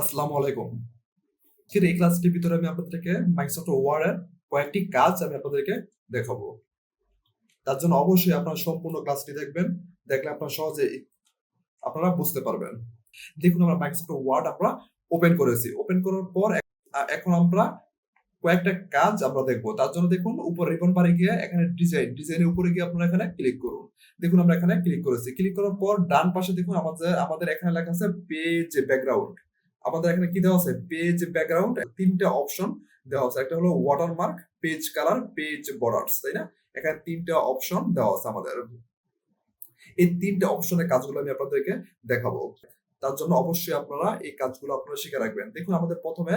আসসালামু আলাইকুম। আজকের এই ক্লাসটির ভিতরে আমি আপনাদেরকে মাইক্রোসফট ওয়ার্ডের কয়েকটি কাজ আমি আপনাদেরকে দেখাবো। তার জন্য অবশ্যই আপনারা সম্পূর্ণ ক্লাসটি দেখবেন। দেখলে আপনারা সহজেই আপনারা বুঝতে পারবেন। দেখুন আমরা মাইক্রোসফট ওয়ার্ড আমরা ওপেন করেছি। ওপেন করার পর এখন আমরা কয়েকটা কাজ আমরা দেখব। তার জন্য দেখুন, উপর রিবন বারে গিয়ে এখানে ডিজাইন ডিজাইনের উপরে গিয়ে আপনারা এখানে ক্লিক করুন। দেখুন আমরা এখানে ক্লিক করেছি। ক্লিক করার পর ডান পাশে দেখুন আমাদের আমাদের এখানে লেখা আছে পেজ ব্যাকগ্রাউন্ড আমাদের এখানে কি দেওয়া আছে? পেজ ব্যাকগ্রাউন্ড তিনটা অপশন দেওয়া আছে। একটা হলো watermark page colour page borders তাই না? এখানে তিনটা অপশন দেওয়া আছে আমাদের। এই তিনটা অপশনের কাজগুলো আমি আপনাদেরকে দেখাবো। তার জন্য অবশ্যই আপনারা এই কাজগুলো আপনারা শিখে রাখবেন। দেখুন, আমাদের প্রথমে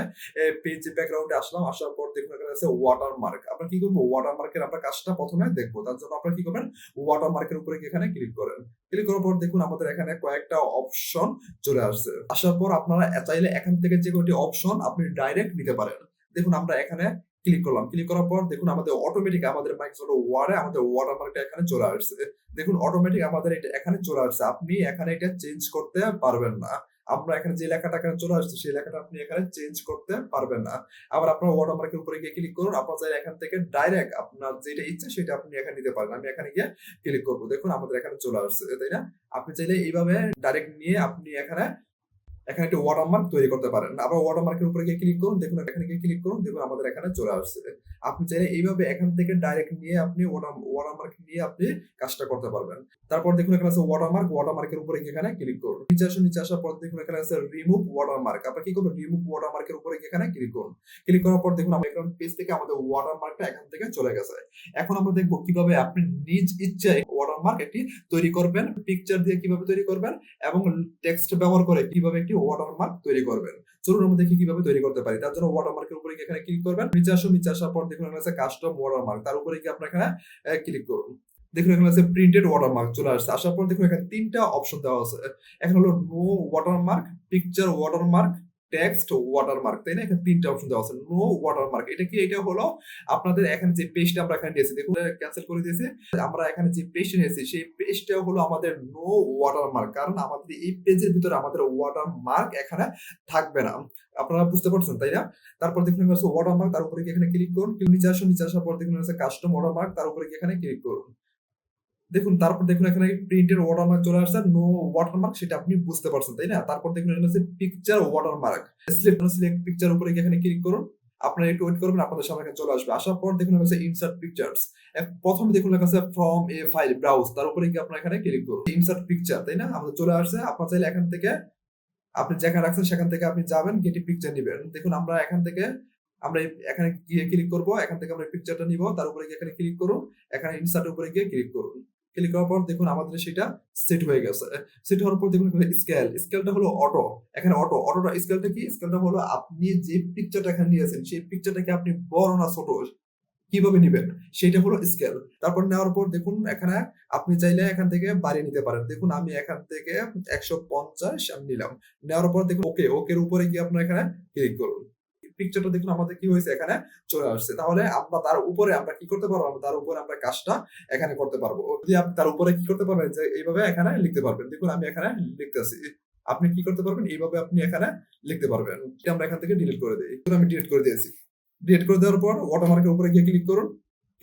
পেজ ব্যাকগ্রাউন্ডে আসলাম, আসার পর দেখুন, এখানে আছে ওয়াটারমার্ক আমরা কি করব? ওয়াটারমার্কের আমরা কাজটা প্রথমে দেখব। তার জন্য আপনারা কি করবেন? ওয়াটারমার্কের উপরে গিয়ে এখানে ক্লিক করেন। ক্লিক করার পর দেখুন, আমাদের এখানে কয়েকটা অপশন চলে আসছে। আসার পর আপনারা চাইলে এখান থেকে যে কোনো অপশন আপনি ডাইরেক্ট নিতে পারেন। দেখুন, আমরা এখানে ক্লিক করলাম। ক্লিক করার পর দেখুন আমাদের অটোমেটিক আমাদের মাইক্রোসফট ওয়ার্ডে আমাদের ওয়াটারমার্কটা এখানে চলে আসছে। দেখুন অটোমেটিক আমাদের এটা এখানে চলে আসছে। আপনি এখানে এটা চেঞ্জ করতে পারবেন না। আমরা এখানে যে লেখাটা এখানে চলে আসছে, সেই লেখাটা আপনি এখানে চেঞ্জ করতে পারবেন না। আবার আপনার ওয়াটারমার্কের উপরে গিয়ে ক্লিক করুন। আপনার চাইলে এখান থেকে ডাইরেক্ট আপনার যেটা ইচ্ছে সেটা আপনি এখানে নিতে পারেন। আমি এখানে গিয়ে ক্লিক করব। দেখুন আমাদের এখানে চলে আসছে, তাই না? আপনি চাইলে এইভাবে ডাইরেক্ট নিয়ে আপনি এখানে এখানে একটা ওয়াটারমার্ক তৈরি করতে পারেন। আবার ওয়াটারমার্কের উপরে গিয়ে ক্লিক করুন, দেখুন এখানে গিয়ে ক্লিক করুন, দেখুন আমাদের এখানে চলে আসছে। আপনি চাইলে এইভাবে এখান থেকে ডাইরেক্ট নিয়ে আপনি ওয়াটারমার্ক নিয়ে আপনি কাজটা করতে পারবেন। তারপর দেখুন এখানে আছে ওয়াটারমার্ক ওয়াটারমার্কের উপরে এখানে ক্লিক করুন। নিচে আসুন, নিচে আসার পর দেখুন এখানে আছে রিমুভ ওয়াটারমার্ক আপনার কি করবেন? রিমুভ ওয়াটারমার্কের উপরে এখানে ক্লিক করুন। ক্লিক করার পর দেখুন আমরা এখন পেজ থেকে আমাদের ওয়াটারমার্কটা এখান থেকে চলে গেছে। এখন আমরা দেখব কীভাবে আপনি নিজ ইচ্ছায় ওয়াটারমার্ক একটি তৈরি করবেন পিকচার দিয়ে কীভাবে তৈরি করবেন এবং টেক্সট ব্যবহার করে কীভাবে একটি ওয়াটারমার্ক তৈরি করবেন। চলুন আমরা দেখি কীভাবে তৈরি করতে পারি? তার জন্য ওয়াটারমার্কের উপরে এখানে ক্লিক করবেন? নিচে আসুন, নিচে আসার পর দেখুন এখানে আছে কাস্টম ওয়াটারমার্ক তার উপরে গিয়ে আপনার এখানে ক্লিক করুন। দেখুন এখানে আছে প্রিন্টেড ওয়াটারমার্ক চলে আসছে। আসার পর দেখুন এখানে তিনটা অপশন দেওয়া আছে। এখন হলো no watermark picture watermark text watermark তাই না? এখানে তিনটা অপশন দেওয়া আছে নো ওয়াটারমার্ক এটা কি? এটা হলো আপনাদের এখানে যে পেজটা আমরা এখানে দিয়েছি, দেখুন ক্যান্সেল করে দিয়েছে। আমরা এখানে যে পেজটা নিয়েছি, সেই পেজটা হলো আমাদের নো ওয়াটারমার্ক কারণ আমাদের এই পেজের ভিতরে আমাদের ওয়াটারমার্ক এখানে থাকবে না। আপনারা বুঝতে পারছেন, তাই না? তারপর দেখুন আছে ওয়াটারমার্ক তার উপরে এখানে ক্লিক করুন। নিচে আসুন, নিচে আসার পর দেখুন আছে কাস্টম ওয়াটারমার্ক তার উপরে এখানে ক্লিক করুন। দেখুন, তারপর দেখুন এখানে প্রিন্টের ওয়াটারমার্ক চলে আসছে নো ওয়াটারমার্ক সেটা আপনি বুঝতে পারছেন, তাই না? তারপর দেখুন এখানে আছে picture watermark select select picture উপরে এখানে ক্লিক করুন, আপনারা একটু ওয়েট করবেন, আপনাদের সামনে চলে আসবে। আসার পর দেখুন আছে ইনসার্ট পিকচার্স প্রথমে দেখুন লেখা আছে ফ্রম এ ফাইল ব্রাউজ তার উপরে গিয়ে আপনারা এখানে ক্লিক করুন। ইনসার্ট পিকচার তাই না? আমাদের চলে আসছে, আপনার চাইলে এখান থেকে, আপনি যেখানে রাখছেন সেখান থেকে আপনি যাবেন গেটি পিকচার নেবেন। দেখুন আমরা এখান থেকে, আমরা এখানে গিয়ে ক্লিক করব, এখান থেকে আমরা পিকচারটা নিব, তার উপরে গিয়ে এখানে ক্লিক করুন, এখানে ইনসার্ট উপরে গিয়ে ক্লিক করুন। ক্লিক করার পর দেখুন আমাদের সেটা সেট হয়ে গেছে। সেট হওয়ার পর দেখুন স্কেল স্কেলটা হলো অটো এখানে অটো অটোটা স্কেলটা কি? স্কেলটা হলো আপনি যে পিকচারটা এখানে নিয়েছেন, সেই পিকচারটাকে আপনি বড় না ছোট কীভাবে নিবেন? সেটা হলো স্কেল তারপর নেওয়ার পর দেখুন এখানে আপনি চাইলে এখান থেকে বাড়িয়ে নিতে পারেন। দেখুন আমি এখান থেকে একশো পঞ্চাশ আমি নিলাম। নেওয়ার পর দেখুন ওকে ওকের উপরে গিয়ে আপনার এখানে ক্লিক করুন। পিকচারটা দেখুন আমাদের কি হয়েছে এখানে? চলে আসছে। তাহলে আমরা তার উপরে আমরা কি করতে পারব? তার উপরে আমরা কাজটা এখানে করতে পারব। যদি আপনি তার উপরে কি করতে পারবেন? যে এইভাবে এখানে লিখতে পারবেন। দেখুন আমি এখানে লিখতেছি। আপনি কি করতে পারবেন? এইভাবে আপনি এখানে লিখতে পারবেন। আমরা এখান থেকে ডিলিট করে দিই। আমি ডিলিট করে দিয়েছি। ডিলিট করে দেওয়ার পর ওয়াটারমার্কের উপরে গিয়ে ক্লিক করুন।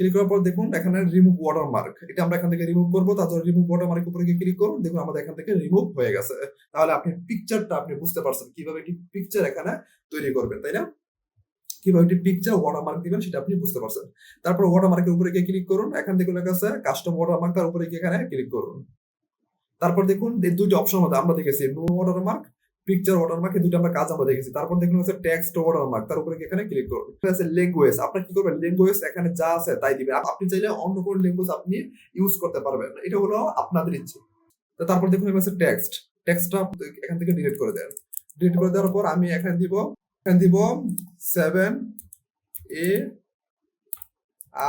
ক্লিক করার পর দেখুন এখানে রিমুভ ওয়াটারমার্ক এটা আমরা এখান থেকে রিমুভ করব। তারপর রিমুভ ওয়াটারমার্কের উপরে গিয়ে ক্লিক করুন। দেখুন আমাদের এখান থেকে রিমুভ হয়ে গেছে। তাহলে আপনি পিকচারটা আপনি বুঝতে পারছেন কীভাবে একটি পিকচার এখানে তৈরি করবেন, তাই না? কীভাবে একটি পিকচার ওয়াটারমার্ক দিবেন সেটা আপনি বুঝতে পারছেন। তারপর ওয়াটারমার্কের উপরে গিয়ে ক্লিক করুন, এখান থেকে লেখা আছে কাস্টম ওয়াটারমার্ক তার উপরে গিয়ে এখানে ক্লিক করুন। তারপর দেখুন এই অপশন মধ্যে আমরা দেখেছি নো ওয়াটারমার্ক পিকচার ওয়াটারমার্ক দুটো আমরা কাজ আমরা দেখেছি। তারপর দেখুন হচ্ছে টেক্সট ওয়াটারমার্ক তার উপরে এখানে ক্লিক করুন। এখানে আছে ল্যাঙ্গুয়েজ আপনি কি করবেন? ল্যাঙ্গুয়েজ এখানে যা আছে তাই দিবেন। আপনি চাইলে অন্য কোনো ল্যাঙ্গুয়েজ আপনি ইউজ করতে পারবেন। এটা হলো আপনাদের ইচ্ছে। তারপর দেখুন এখানে আছে টেক্সট টেক্সটটা এখান থেকে ডিলিট করে দেন। ডিলিট করে দেওয়ার পর আমি এখানে দিব এখানে দিব seven A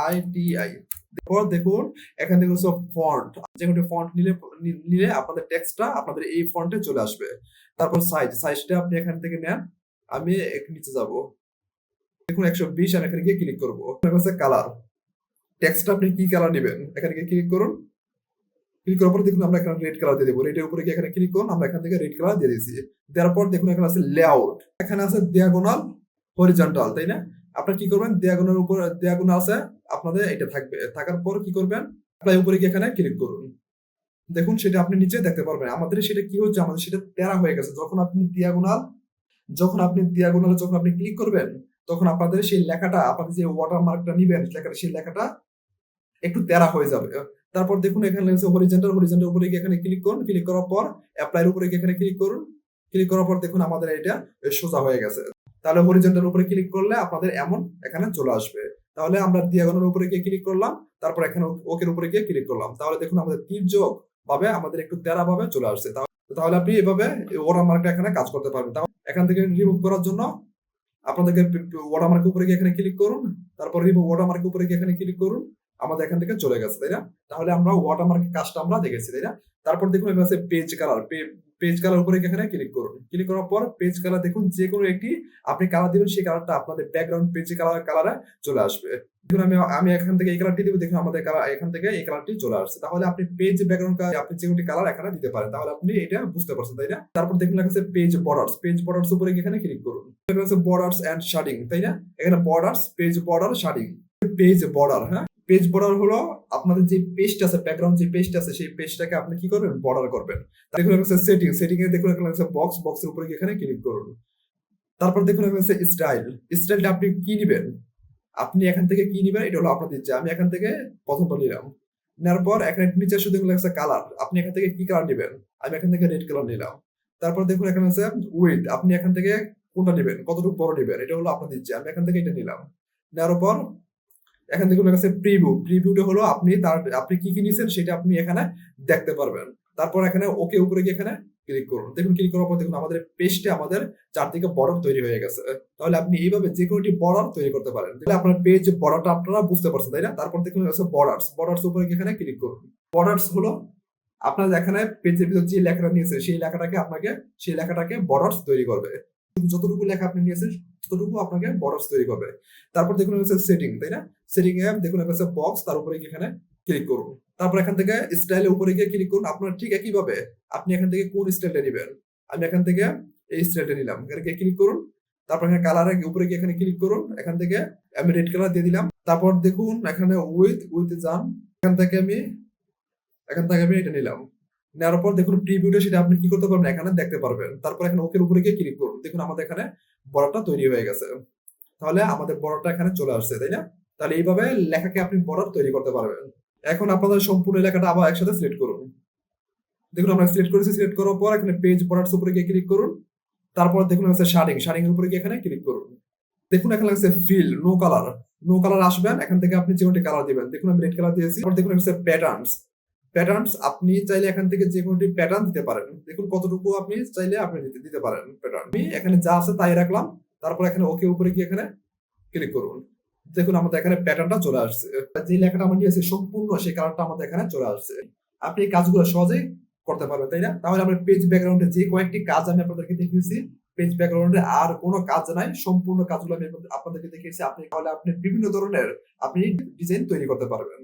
I T I তারপর দেখুন, এখান থেকে হচ্ছে ফন্ট যে কোনো ফন্ট নিলে নিলে আপনাদের টেক্সটটা আপনাদের এই ফন্টে চলে আসবে। তারপর সাইজ সাইজটা আপনি এখান থেকে নেন, আমি এক নিচে যাব। দেখুন, একশো বিশ, আমি এখানে গিয়ে ক্লিক করব। হচ্ছে কালার টেক্সটটা আপনি কি কালার নেবেন? এখানে গিয়ে ক্লিক করুন। ক্লিক করার পর দেখুন আমরা এখানে রেড কালার দিয়ে দেবো। রেডের উপরে গিয়ে এখানে ক্লিক করুন, আমরা এখান থেকে রেড কালার দিয়ে দিয়েছি। দেওয়ার পর দেখুন এখানে আছে লেআউট এখানে আছে দিয়াগোনাল হরিজন্টাল তাই না? আপনার কি করবেন? দিয়াগোনাল উপর দিয়াগোনাল আছে, আপনাদের এটা থাকবে। থাকার পর কি করবেন? অ্যাপ্লাই উপরে গিয়ে এখানে ক্লিক করুন। দেখুন সেটা আপনি নিচে দেখতে পারবেন। আমাদের সেটা কি হচ্ছে? আমাদের সেটা তেরা হয়ে গেছে। যখন আপনি দিয়াগোনাল যখন আপনি দিয়াগোনালে যখন আপনি ক্লিক করবেন, তখন আপনাদের সেই লেখাটা, আপনাদের যে ওয়াটারমার্কটা নিবেন লেখাটা, সেই লেখাটা একটু তেরা হয়ে যাবে। তারপর দেখুন এখানে লেগেছে হরিজেন্টাল হরিজেন্টাল উপরে গিয়ে এখানে ক্লিক করুন। ক্লিক করার পর অ্যাপ্লাইয়ের উপরে গিয়ে এখানে ক্লিক করুন। ক্লিক করার পর দেখুন আমাদের এটা সোজা হয়ে গেছে। তাহলে হরিজেন্টাল উপরে ক্লিক করলে আপনাদের এমন এখানে চলে আসবে। তাহলে আমরা দিয়াগোনাল উপরে গিয়ে ক্লিক করলাম, তারপর এখানে ওকের উপরে গিয়ে ক্লিক করলাম। তাহলে দেখুন আমাদের তির্যক ভাবে আমাদের একটু তেরা ভাবে চলে আসছে। তাহলে আপনি এভাবে ওয়াটারমার্কটা এখানে কাজ করতে পারবেন। তাহলে এখান থেকে রিমুভ করার জন্য আপনাদেরকে ওয়াটারমার্কের উপরে গিয়ে এখানে ক্লিক করুন। তারপর রিমুভ ওয়াটারমার্কের উপরে গিয়ে এখানে ক্লিক করুন। আমাদের এখান থেকে চলে গেছে, তাই না? তাহলে আমরা ওয়াটারমার্কের কাজটা আমরা দেখেছি, তাই না? তারপর দেখুন এখানে আছে পেজ কালার পেজ কালার উপরে এখানে ক্লিক করুন। ক্লিক করার পর পেজ কালার দেখুন যে কোনো একটি, আপনি কালার দিবেন, সেই কালারটা আপনাদের ব্যাকগ্রাউন্ড পেজ কালার কালারে চলে আসবে। দেখুন আমি আমি এখান থেকে এই কালারটি দিব, দেখুন আমাদের কালার এখান থেকে এই কালারটি চলে আসছে। তাহলে আপনি পেজ ব্যাকগ্রাউন্ড আপনি যে কোনো কালার এখানে দিতে পারেন, তাহলে আপনি এটা বুঝতে পারছেন, তাই না? তারপর দেখুন লেখা আছে পেজ বর্ডার্স পেজ বর্ডার্স উপরে এখানে ক্লিক করুন। এখানে আছে বর্ডার্স এন্ড শাডিং তাই না? এখানে borders page border shading page border হ্যাঁ? পেজ বর্ডার হলো আপনাদের যে পেজটা আছে ব্যাকগ্রাউন্ড যে পেজটা আছে, সেই পেজটাকে আপনি কি করবেন? বর্ডার করবেন। দেখুন এখানে সেটিং সেটিং এ দেখুন এখানে বক্স বক্সের উপরে এখানে ক্লিক করুন। তারপর দেখুন এখানে স্টাইল স্টাইলটা আপনি কি নেবেন? আপনি এখান থেকে কি নিবেন? এটা হলো আপনাদের ইচ্ছা। আমি এখান থেকে প্রথমটা নিলাম। নেওয়ার পর এখানে নিচে শুধু আছে কালার আপনি এখান থেকে কি কালার নেবেন? আমি এখান থেকে রেড কালার নিলাম। তারপর দেখুন এখানে আছে উইথ আপনি এখান থেকে কোনটা নেবেন? কতটুকু বড় নেবেন? এটা হলো আপনাদের ইচ্ছা। আমি এখান থেকে এটা নিলাম। নেওয়ার পর এখান থেকে আছে প্রিভিউ প্রিভিউটা হলো আপনি তার, আপনি কি কি নিছেন সেটা আপনি এখানে দেখতে পারবেন। তারপর এখানে ওকে উপরে গিয়ে এখানে ক্লিক করুন। দেখুন ক্লিক করার পর দেখুন আমাদের পেজটা আমাদের চারদিকে বর্ডার তৈরি হয়ে গেছে। তাহলে আপনি এইভাবে যে কোনোটি বর্ডার তৈরি করতে পারেন। তাহলে আপনার পেজ বর্ডারটা আপনারা বুঝতে পারছেন, তাই না? তারপর দেখুন আছে বর্ডার্স বর্ডার্স উপরে এখানে ক্লিক করুন। বর্ডার্স হলো আপনার এখানে পেজের ভিতর যে লেখাটা নিয়েছে, সেই লেখাটাকে আপনাকে, সেই লেখাটাকে বর্ডার্স তৈরি করবে। যতটুকু লেখা আপনি নিয়েছেন, ততটুকু আপনাকে বর্ডার্স তৈরি করবে। তারপর দেখুন হচ্ছে সেটিং তাই না? সেটিং এ দেখুন হচ্ছে বক্স তার উপরে এখানে ক্লিক করুন। তারপর এখান থেকে উপরে গিয়ে ক্লিক করুন। আপনার ঠিক আপনি এখান থেকে কোন স্টাইলটা নেবেন? আমি এখান থেকে এই স্টাইলটা নিলাম। এখানে গিয়ে ক্লিক করুন। তারপর এখানে কালারের উপরে গিয়ে এখানে ক্লিক করুন। এখান থেকে আমি রেড কালার দিয়ে দিলাম। তারপর দেখুন, এখানে উইথ উইথ যান এখান থেকে আমি, এখান থেকে আমি এটা নিলাম। নেওয়ার পর দেখুন প্রিভিউটা সেটা আপনি কি করতে পারবেন? এখানে দেখতে পারবেন। তারপর এখানে ওকের উপরে গিয়ে ক্লিক করুন। দেখুন, আমাদের এখানে বড়টা তৈরি হয়ে গেছে। তাহলে আমাদের বড়টা এখানে চলে আসছে, তাই না? তাহলে এইভাবে লেখাকে আপনি বর্ডার তৈরি করতে পারবেন। এখন আপনাদের সম্পূর্ণ লেখাটা আবার একসাথে সিলেক্ট করুন। দেখুন, আমরা সিলেক্ট করেছি সিলেক্ট করার পর এখানে পেজ বর্ডার্স উপরে গিয়ে ক্লিক করুন। তারপর দেখুন আছে শার্ডিং শার্ডিং এর উপরে গিয়ে এখানে ক্লিক করুন। দেখুন, এখানে আছে fill no colour no colour আসবেন, এখান থেকে আপনি যে কোনটি কালার দিবেন। দেখুন, আমি রেড কালার দিয়েছি। তারপর দেখুন আছে প্যাটার্নস প্যাটার্নস আপনি চাইলে এখান থেকে যে কোনটি প্যাটার্ন দিতে পারেন। দেখুন, কতটুকু আপনি চাইলে আপনি দিতে দিতে পারেন প্যাটার্ন আমি এখানে যা আছে তাই রাখলাম। তারপর এখানে ওকে উপরে গিয়ে এখানে ক্লিক করুন। দেখুন, আমাদের এখানে প্যাটার্নটা চলে আসছে। যে লেখাটা আমরা নিয়েছি সম্পূর্ণ, সেই কারণটা আমাদের এখানে চলে আসছে। আপনি কাজগুলো সহজেই করতে পারবেন, তাই না? তাহলে আমরা পেজ ব্যাকগ্রাউন্ডে যে কয়েকটি কাজ আমি আপনাদেরকে দেখিয়েছি পেজ ব্যাকগ্রাউন্ডে আর কোনো কাজ নাই, সম্পূর্ণ কাজগুলো আমি আপনাদেরকে দেখিয়েছি। আপনি তাহলে আপনি বিভিন্ন ধরনের আপনি ডিজাইন তৈরি করতে পারবেন।